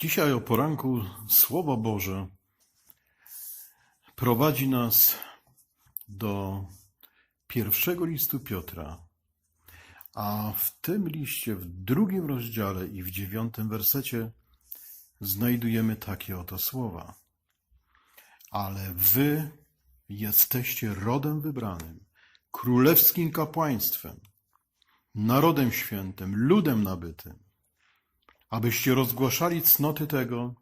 Dzisiaj o poranku Słowo Boże prowadzi nas do pierwszego listu Piotra, a w tym liście, w drugim rozdziale i w dziewiątym wersecie znajdujemy takie oto słowa. Ale wy jesteście rodem wybranym, królewskim kapłaństwem, narodem świętym, ludem nabytym, abyście rozgłaszali cnoty tego,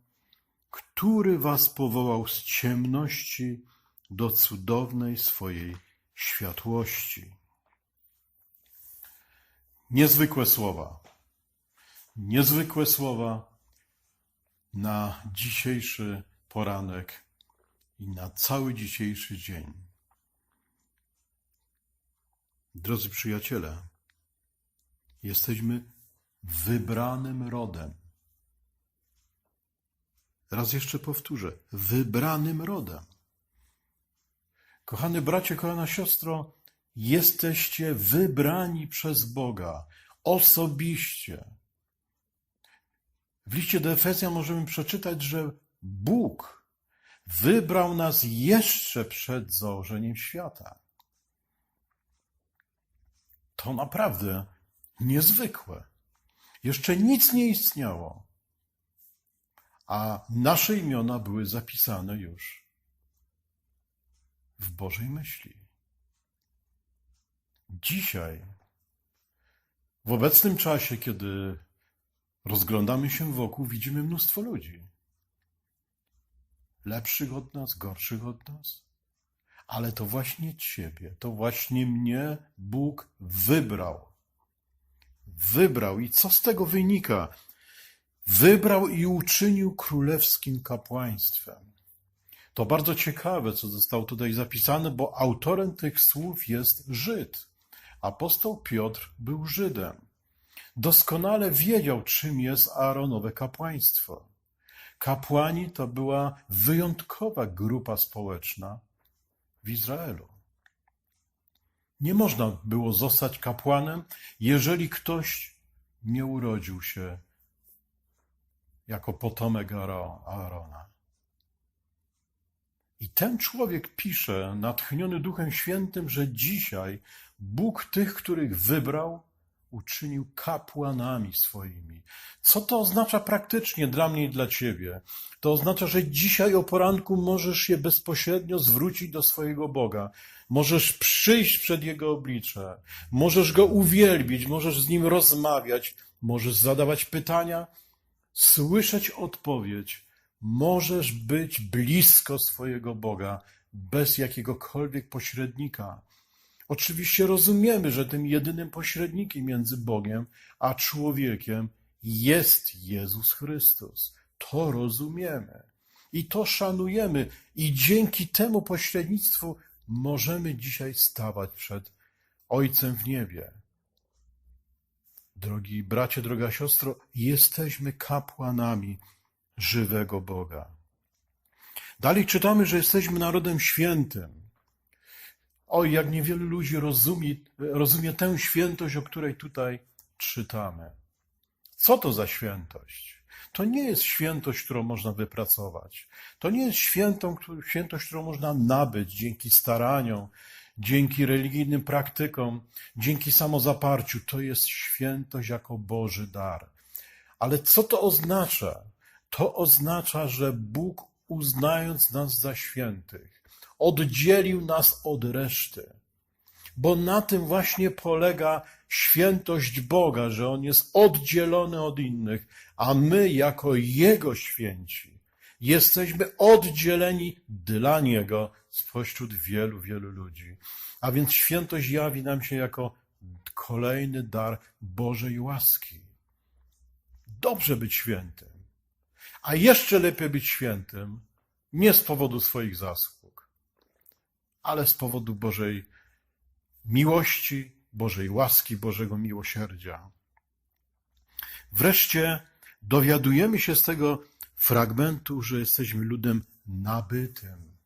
który was powołał z ciemności do cudownej swojej światłości. Niezwykłe słowa. Niezwykłe słowa na dzisiejszy poranek i na cały dzisiejszy dzień. Drodzy przyjaciele, jesteśmy wybranym rodem. Raz jeszcze powtórzę, wybranym rodem. Kochany bracie, kochana siostro, jesteście wybrani przez Boga osobiście. W liście do Efezjan możemy przeczytać, że Bóg wybrał nas jeszcze przed założeniem świata. To naprawdę niezwykłe. Jeszcze nic nie istniało, a nasze imiona były zapisane już w Bożej myśli. Dzisiaj, w obecnym czasie, kiedy rozglądamy się wokół, widzimy mnóstwo ludzi. Lepszych od nas, gorszych od nas. Ale to właśnie Ciebie, to właśnie mnie Bóg wybrał. Wybrał. I co z tego wynika? Wybrał i uczynił królewskim kapłaństwem. To bardzo ciekawe, co zostało tutaj zapisane, bo autorem tych słów jest Żyd. Apostoł Piotr był Żydem. Doskonale wiedział, czym jest Aaronowe kapłaństwo. Kapłani to była wyjątkowa grupa społeczna w Izraelu. Nie można było zostać kapłanem, jeżeli ktoś nie urodził się jako potomek Aarona. I ten człowiek pisze, natchniony Duchem Świętym, że dzisiaj Bóg tych, których wybrał, uczynił kapłanami swoimi. Co to oznacza praktycznie dla mnie i dla ciebie? To oznacza, że dzisiaj o poranku możesz się bezpośrednio zwrócić do swojego Boga. Możesz przyjść przed Jego oblicze. Możesz Go uwielbić, możesz z Nim rozmawiać, możesz zadawać pytania, słyszeć odpowiedź. Możesz być blisko swojego Boga bez jakiegokolwiek pośrednika. Oczywiście rozumiemy, że tym jedynym pośrednikiem między Bogiem a człowiekiem jest Jezus Chrystus. To rozumiemy i to szanujemy, i dzięki temu pośrednictwu możemy dzisiaj stawać przed Ojcem w niebie. Drogi bracie, droga siostro, jesteśmy kapłanami żywego Boga. Dalej czytamy, że jesteśmy narodem świętym. Oj, jak niewielu ludzi rozumie, rozumie tę świętość, o której tutaj czytamy. Co to za świętość? To nie jest świętość, którą można wypracować. To nie jest świętą, świętość, którą można nabyć dzięki staraniom, dzięki religijnym praktykom, dzięki samozaparciu. To jest świętość jako Boży dar. Ale co to oznacza? To oznacza, że Bóg, uznając nas za świętych, oddzielił nas od reszty. Bo na tym właśnie polega świętość Boga, że On jest oddzielony od innych, a my, jako Jego święci, jesteśmy oddzieleni dla Niego spośród wielu, wielu ludzi. A więc świętość jawi nam się jako kolejny dar Bożej łaski. Dobrze być świętym, a jeszcze lepiej być świętym nie z powodu swoich zasług, ale z powodu Bożej miłości, Bożej łaski, Bożego miłosierdzia. Wreszcie dowiadujemy się z tego fragmentu, że jesteśmy ludem nabytym.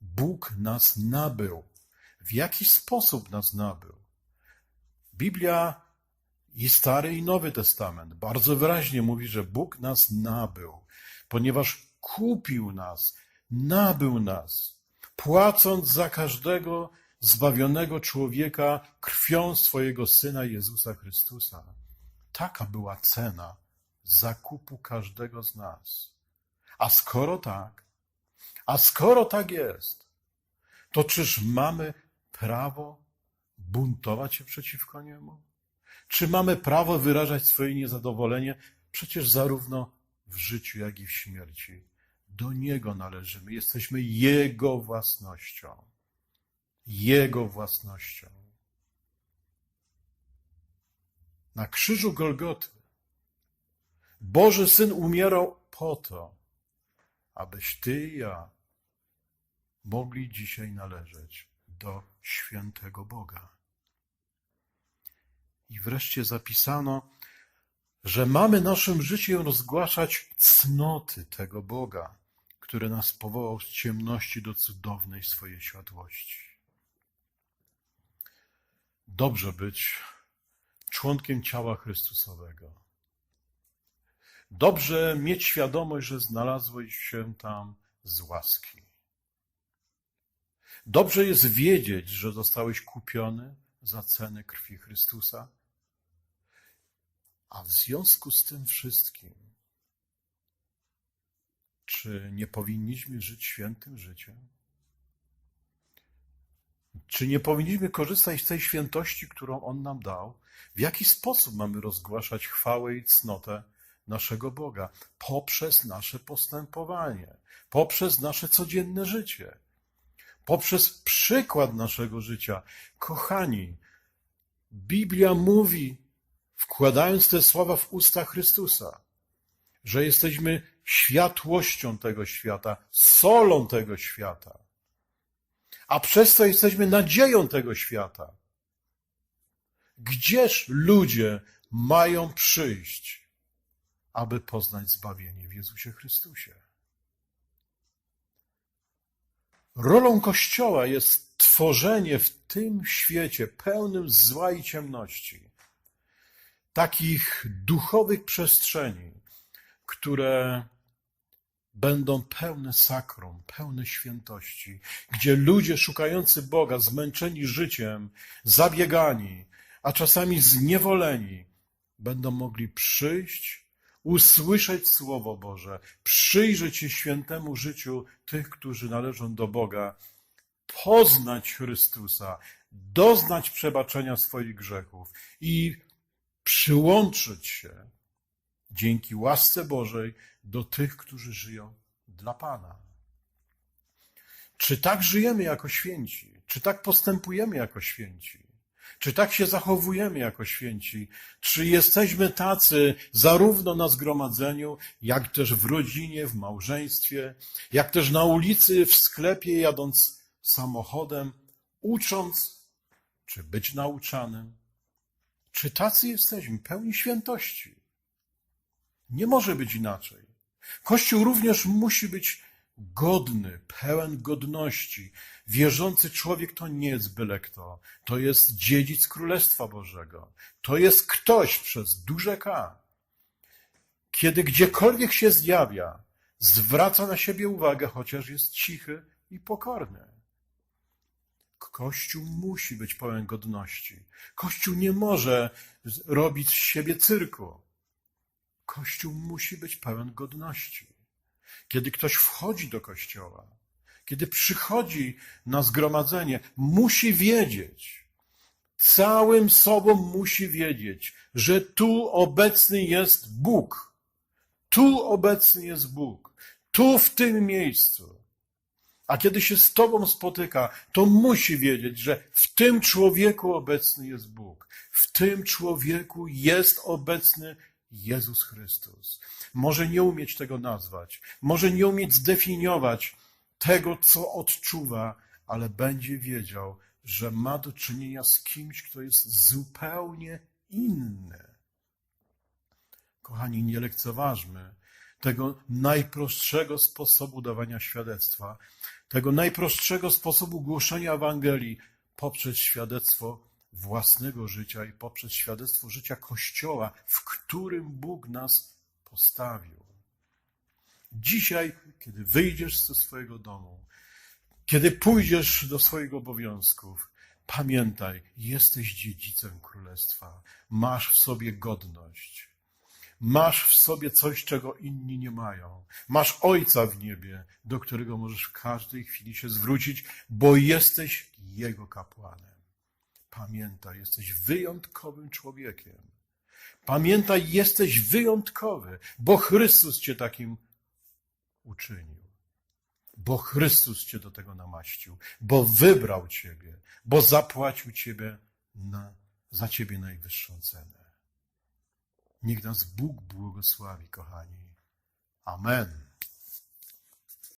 Bóg nas nabył. W jaki sposób nas nabył? Biblia I Stary i Nowy Testament bardzo wyraźnie mówi, że Bóg nas nabył, ponieważ kupił nas, nabył nas, płacąc za każdego zbawionego człowieka krwią swojego Syna Jezusa Chrystusa. Taka była cena zakupu każdego z nas. A skoro tak, a skoro tak jest, to czyż mamy prawo buntować się przeciwko niemu? Czy mamy prawo wyrażać swoje niezadowolenie? Przecież zarówno w życiu, jak i w śmierci do Niego należymy. Jesteśmy Jego własnością. Jego własnością. Na krzyżu Golgoty Boży Syn umierał po to, abyś Ty i ja mogli dzisiaj należeć do świętego Boga. I wreszcie zapisano, że mamy naszym życiem rozgłaszać cnoty tego Boga, który nas powołał z ciemności do cudownej swojej światłości. Dobrze być członkiem ciała Chrystusowego. Dobrze mieć świadomość, że znalazłeś się tam z łaski. Dobrze jest wiedzieć, że zostałeś kupiony za cenę krwi Chrystusa. A w związku z tym wszystkim, czy nie powinniśmy żyć świętym życiem? Czy nie powinniśmy korzystać z tej świętości, którą On nam dał? W jaki sposób mamy rozgłaszać chwałę i cnotę naszego Boga? Poprzez nasze postępowanie, poprzez nasze codzienne życie, poprzez przykład naszego życia. Kochani, Biblia mówi, wkładając te słowa w usta Chrystusa, że jesteśmy światłością tego świata, solą tego świata a przez to jesteśmy nadzieją tego świata. Gdzież ludzie mają przyjść, aby poznać zbawienie w Jezusie Chrystusie? Rolą Kościoła jest tworzenie w tym świecie pełnym zła i ciemności takich duchowych przestrzeni, które będą pełne sakrum, pełne świętości, gdzie ludzie szukający Boga, zmęczeni życiem, zabiegani, a czasami zniewoleni, będą mogli przyjść, usłyszeć Słowo Boże, przyjrzeć się świętemu życiu tych, którzy należą do Boga, poznać Chrystusa, doznać przebaczenia swoich grzechów i przyłączyć się dzięki łasce Bożej do tych, którzy żyją dla Pana. Czy tak żyjemy jako święci? Czy tak postępujemy jako święci? Czy tak się zachowujemy jako święci? Czy jesteśmy tacy zarówno na zgromadzeniu, jak też w rodzinie, w małżeństwie, jak też na ulicy, w sklepie, jadąc samochodem, ucząc, czy być nauczanym? Czy tacy jesteśmy, pełni świętości? Nie może być inaczej. Kościół również musi być godny, pełen godności. Wierzący człowiek to nie jest byle kto. To jest dziedzic Królestwa Bożego. To jest ktoś przez duże K. Kiedy gdziekolwiek się zjawia, zwraca na siebie uwagę, chociaż jest cichy i pokorny. Kościół musi być pełen godności. Kościół nie może robić z siebie cyrku. Kościół musi być pełen godności. Kiedy ktoś wchodzi do kościoła, kiedy przychodzi na zgromadzenie, musi wiedzieć, całym sobą musi wiedzieć, że tu obecny jest Bóg. Tu obecny jest Bóg. Tu w tym miejscu. A kiedy się z Tobą spotyka, to musi wiedzieć, że w tym człowieku obecny jest Bóg. W tym człowieku jest obecny Jezus Chrystus. Może nie umieć tego nazwać, może nie umieć zdefiniować tego, co odczuwa, ale będzie wiedział, że ma do czynienia z kimś, kto jest zupełnie inny. Kochani, nie lekceważmy tego najprostszego sposobu dawania świadectwa, tego najprostszego sposobu głoszenia Ewangelii poprzez świadectwo własnego życia i poprzez świadectwo życia Kościoła, w którym Bóg nas postawił. Dzisiaj, kiedy wyjdziesz ze swojego domu, kiedy pójdziesz do swoich obowiązków, pamiętaj, jesteś dziedzicem królestwa. Masz w sobie godność. Masz w sobie coś, czego inni nie mają. Masz Ojca w niebie, do którego możesz w każdej chwili się zwrócić, bo jesteś Jego kapłanem. Pamiętaj, jesteś wyjątkowym człowiekiem. Pamiętaj, jesteś wyjątkowy, bo Chrystus cię takim uczynił. Bo Chrystus cię do tego namaścił, bo wybrał ciebie, bo zapłacił ciebie na, za ciebie najwyższą cenę. Niech nas Bóg błogosławi, kochani. Amen.